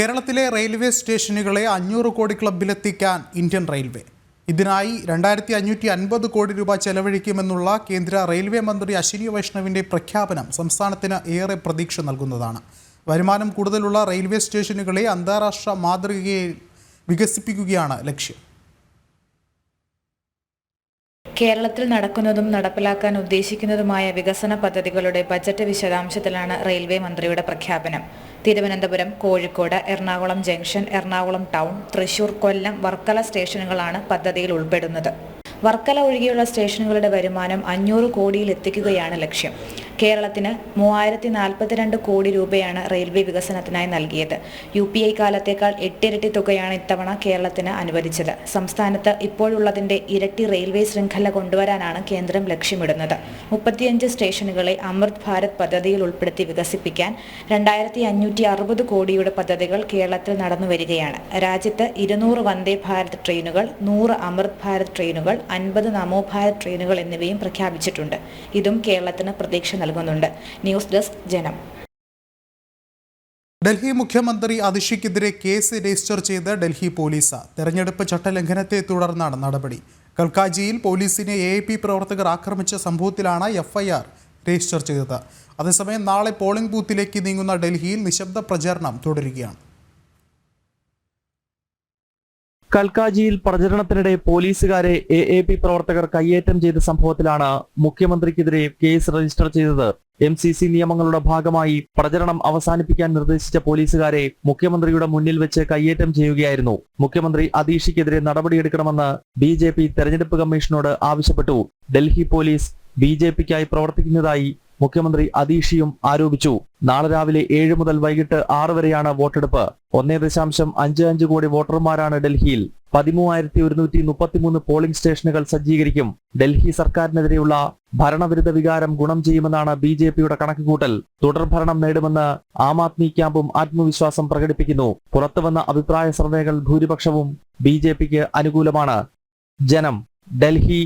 കേരളത്തിലെ റെയിൽവേ സ്റ്റേഷനുകളെ അഞ്ഞൂറ് കോടി ക്ലബിലെത്തിക്കാൻ ഇന്ത്യൻ റെയിൽവേ. ഇതിനായി രണ്ടായിരത്തി അഞ്ഞൂറ്റി അൻപത് കോടി രൂപ ചെലവഴിക്കുമെന്നുള്ള കേന്ദ്ര റെയിൽവേ മന്ത്രി അശ്വിനി വൈഷ്ണവിന്റെ പ്രഖ്യാപനം സംസ്ഥാനത്തിന് ഏറെ പ്രതീക്ഷ നൽകുന്നതാണ്. വരുമാനം കൂടുതലുള്ള റെയിൽവേ സ്റ്റേഷനുകളെ അന്താരാഷ്ട്ര മാതൃകയിൽ വികസിപ്പിക്കുകയാണ് ലക്ഷ്യം. കേരളത്തിൽ നടക്കുന്നതും നടപ്പിലാക്കാൻ ഉദ്ദേശിക്കുന്നതുമായ വികസന പദ്ധതികളുടെ ബജറ്റ് വിശദാംശത്തിലാണ് റെയിൽവേ മന്ത്രിയുടെ പ്രഖ്യാപനം. തിരുവനന്തപുരം കോഴിക്കോട് എറണാകുളം ജംഗ്ഷൻ എറണാകുളം ടൗൺ തൃശൂർ കൊല്ലം വർക്കല സ്റ്റേഷനുകളാണ് പദ്ധതിയിൽ ഉൾപ്പെടുന്നത്. വർക്കല ഒഴികെയുള്ള സ്റ്റേഷനുകളുടെ വരുമാനം അഞ്ഞൂറ് കോടിയിൽ എത്തിക്കുകയാണ് ലക്ഷ്യം. കേരളത്തിന് മൂവായിരത്തി നാൽപ്പത്തിരണ്ട് കോടി രൂപയാണ് റെയിൽവേ വികസനത്തിനായി നൽകിയത്. യു പി ഐ കാലത്തേക്കാൾ എട്ടിരട്ടി തുകയാണ് ഇത്തവണ കേരളത്തിന് അനുവദിച്ചത്. സംസ്ഥാനത്ത് ഇപ്പോഴുള്ളതിന്റെ ഇരട്ടി റെയിൽവേ ശൃംഖല കൊണ്ടുവരാനാണ് കേന്ദ്രം ലക്ഷ്യമിടുന്നത്. മുപ്പത്തിയഞ്ച് സ്റ്റേഷനുകളെ അമൃത് ഭാരത് പദ്ധതിയിൽ ഉൾപ്പെടുത്തി വികസിപ്പിക്കാൻ രണ്ടായിരത്തി അഞ്ഞൂറ്റി അറുപത് കോടിയുടെ പദ്ധതികൾ കേരളത്തിൽ നടന്നു വരികയാണ്. രാജ്യത്ത് ഇരുന്നൂറ് വന്ദേ ഭാരത് ട്രെയിനുകൾ നൂറ് അമൃത് ഭാരത് ട്രെയിനുകൾ അൻപത് നമോ ഭാരത് ട്രെയിനുകൾ എന്നിവയും പ്രഖ്യാപിച്ചിട്ടുണ്ട്. ഇതും കേരളത്തിന് പ്രതീക്ഷ നൽകുന്നുണ്ട്. ന്യൂസ് ഡെസ്ക് ജനം. ഡൽഹി മുഖ്യമന്ത്രി അതിഷിക്കെതിരെ കേസ് രജിസ്റ്റർ ചെയ്ത് ഡൽഹി പോലീസ്. തെരഞ്ഞെടുപ്പ് ചട്ടലംഘനത്തെ തുടർന്നാണ് നടപടി. കൽക്കാജിയിൽ പോലീസിനെ എ പി പ്രവർത്തകർ ആക്രമിച്ച സംഭവത്തിലാണ് എഫ്ഐആർ രജിസ്റ്റർ ചെയ്തത്. അതേസമയം നാളെ പോളിംഗ് ബൂത്തിലേക്ക് നീങ്ങുന്ന ഡൽഹിയിൽ നിശബ്ദ പ്രചാരണം തുടരുകയാണ്. കൽക്കാജിയിൽ പ്രചരണത്തിനിടെ പോലീസുകാരെ എ എ പി പ്രവർത്തകർ കയ്യേറ്റം ചെയ്ത സംഭവത്തിലാണ് മുഖ്യമന്ത്രിക്കെതിരെ കേസ് രജിസ്റ്റർ ചെയ്തത്. എം സി സി നിയമങ്ങളുടെ ഭാഗമായി പ്രചരണം അവസാനിപ്പിക്കാൻ നിർദ്ദേശിച്ച പോലീസുകാരെ മുഖ്യമന്ത്രിയുടെ മുന്നിൽ വെച്ച് കയ്യേറ്റം ചെയ്യുകയായിരുന്നു. മുഖ്യമന്ത്രി അതീഷിക്കെതിരെ നടപടിയെടുക്കണമെന്ന് ബി ജെ പി തെരഞ്ഞെടുപ്പ് കമ്മീഷനോട് ആവശ്യപ്പെട്ടു. ഡൽഹി പോലീസ് ബി ജെ പിക്കായി പ്രവർത്തിക്കുന്നതായി മുഖ്യമന്ത്രി അതീഷിയും ആരോപിച്ചു. നാളെ രാവിലെ ഏഴ് മുതൽ വൈകിട്ട് ആറ് വരെയാണ് വോട്ടെടുപ്പ്. ഒന്നേ ദശാംശം അഞ്ച് അഞ്ച് കോടി വോട്ടർമാരാണ് ഡൽഹിയിൽ. പതിമൂവായിരത്തി ഒരുന്നൂറ്റി മുപ്പത്തിമൂന്ന് പോളിംഗ് സ്റ്റേഷനുകൾ സജ്ജീകരിക്കും. ഡൽഹി സർക്കാരിനെതിരെയുള്ള ഭരണവിരുദ്ധ വികാരം ഗുണം ചെയ്യുമെന്നാണ് ബി ജെ പിയുടെ കണക്കുകൂട്ടൽ. തുടർഭരണം നേടുമെന്ന് ആം ആദ്മി ക്യാമ്പും ആത്മവിശ്വാസം പ്രകടിപ്പിക്കുന്നു. പുറത്തുവന്ന അഭിപ്രായ സർവേകൾ ഭൂരിപക്ഷവും ബി അനുകൂലമാണ്. ജനം ഡൽഹി